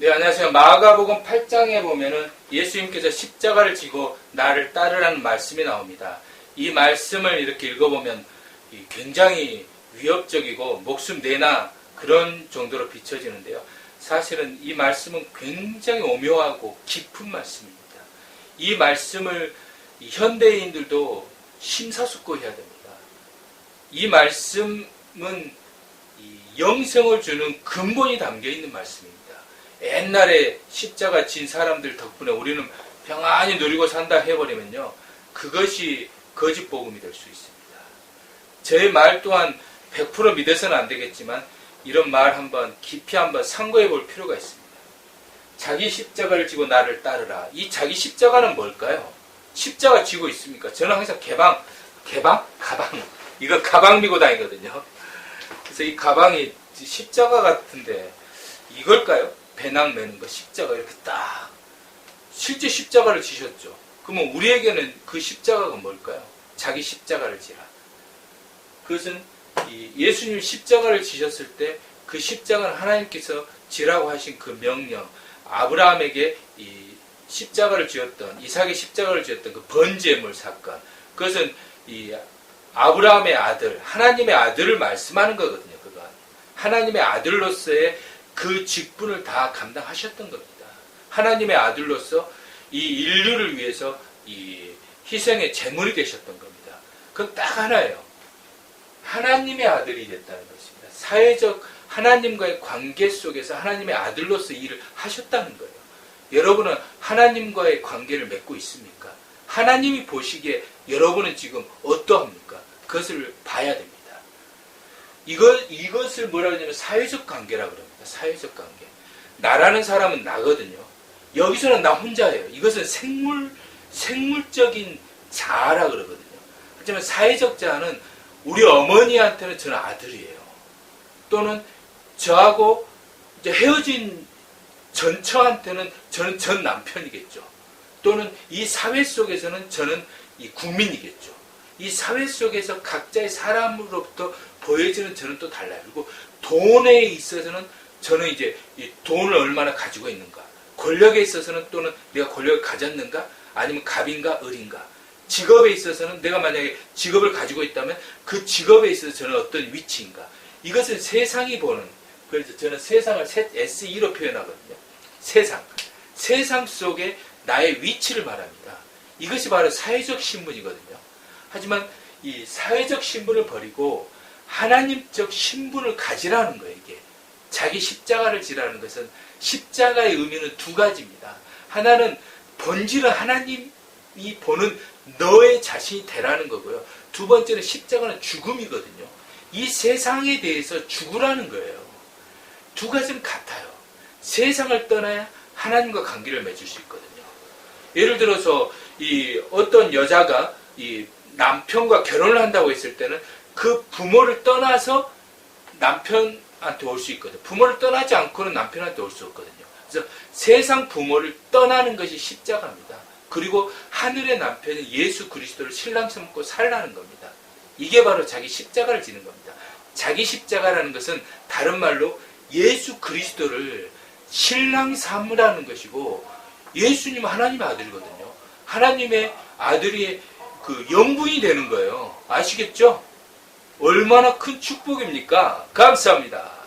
네, 안녕하세요. 마가복음 8장에 보면은 예수님께서 십자가를 지고 나를 따르라는 말씀이 나옵니다. 이 말씀을 이렇게 읽어보면 이 굉장히 위협적이고 목숨 내나 그런 정도로 비춰지는데요. 사실은 이 말씀은 굉장히 오묘하고 깊은 말씀입니다. 이 말씀을 이 현대인들도 심사숙고해야 됩니다. 이 말씀은 이 영생을 주는 근본이 담겨 있는 말씀입니다. 옛날에 십자가 진 사람들 덕분에 우리는 평안히 누리고 산다 해버리면요. 그것이 거짓 복음이 될 수 있습니다. 제 말 또한 100% 믿어서는 안 되겠지만 이런 말 한번 깊이 한번 상고해 볼 필요가 있습니다. 자기 십자가를 지고 나를 따르라. 이 자기 십자가는 뭘까요? 십자가 지고 있습니까? 저는 항상 개방, 개방? 가방. 이거 가방 미고 다니거든요. 그래서 이 가방이 십자가 같은데 이걸까요? 배낭 매는 거 십자가 이렇게 딱 실제 십자가를 지셨죠. 그러면 우리에게는 그 십자가가 뭘까요? 자기 십자가를 지라. 그것은 이 예수님 십자가를 지셨을 때 그 십자가는 하나님께서 지라고 하신 그 명령, 아브라함에게 이 십자가를 지었던 이삭의 십자가를 지었던 그 번제물 사건, 그것은 이 아브라함의 아들, 하나님의 아들을 말씀하는 거거든요. 그건 하나님의 아들로서의 그 직분을 다 감당하셨던 겁니다. 하나님의 아들로서 이 인류를 위해서 이 희생의 제물이 되셨던 겁니다. 그건 딱 하나예요. 하나님의 아들이 됐다는 것입니다. 사회적 하나님과의 관계 속에서 하나님의 아들로서 일을 하셨다는 거예요. 여러분은 하나님과의 관계를 맺고 있습니까? 하나님이 보시기에 여러분은 지금 어떠합니까? 그것을 봐야 됩니다. 이것, 이것을 뭐라 그러냐면 사회적 관계라 그럽니다. 사회적 관계. 나라는 사람은 나거든요. 여기서는 나 혼자예요. 이것은 생물, 생물적인 자아라 그러거든요. 하지만 사회적 자아는 우리 어머니한테는 저는 아들이에요. 또는 저하고 이제 헤어진 전처한테는 저는 전 남편이겠죠. 또는 이 사회 속에서는 저는 이 국민이겠죠. 이 사회 속에서 각자의 사람으로부터 보여지는 저는 또 달라요. 그리고 돈에 있어서는 저는 이제 이 돈을 얼마나 가지고 있는가. 권력에 있어서는 또는 내가 권력을 가졌는가 아니면 갑인가 을인가. 직업에 있어서는 내가 만약에 직업을 가지고 있다면 그 직업에 있어서 저는 어떤 위치인가. 이것은 세상이 보는 그래서 저는 세상을 SE로 표현하거든요. 세상. 세상 속에 나의 위치를 말합니다. 이것이 바로 사회적 신분이거든요. 하지만 이 사회적 신분을 버리고 하나님적 신분을 가지라는 거예요, 이게. 자기 십자가를 지라는 것은 십자가의 의미는 두 가지입니다. 하나는 본질은 하나님이 보는 너의 자신이 되라는 거고요. 두 번째는 십자가는 죽음이거든요. 이 세상에 대해서 죽으라는 거예요. 두 가지는 같아요. 세상을 떠나야 하나님과 관계를 맺을 수 있거든요. 예를 들어서 이 어떤 여자가 이 남편과 결혼을 한다고 했을 때는 그 부모를 떠나서 남편한테 올 수 있거든요. 부모를 떠나지 않고는 남편한테 올 수 없거든요. 그래서 세상 부모를 떠나는 것이 십자가입니다. 그리고 하늘의 남편인 예수 그리스도를 신랑 삼고 살라는 겁니다. 이게 바로 자기 십자가를 지는 겁니다. 자기 십자가라는 것은 다른 말로 예수 그리스도를 신랑 삼으라는 것이고 예수님 하나님의 아들이거든요. 하나님의 아들이 그 영분이 되는 거예요. 아시겠죠? 얼마나 큰 축복입니까? 감사합니다.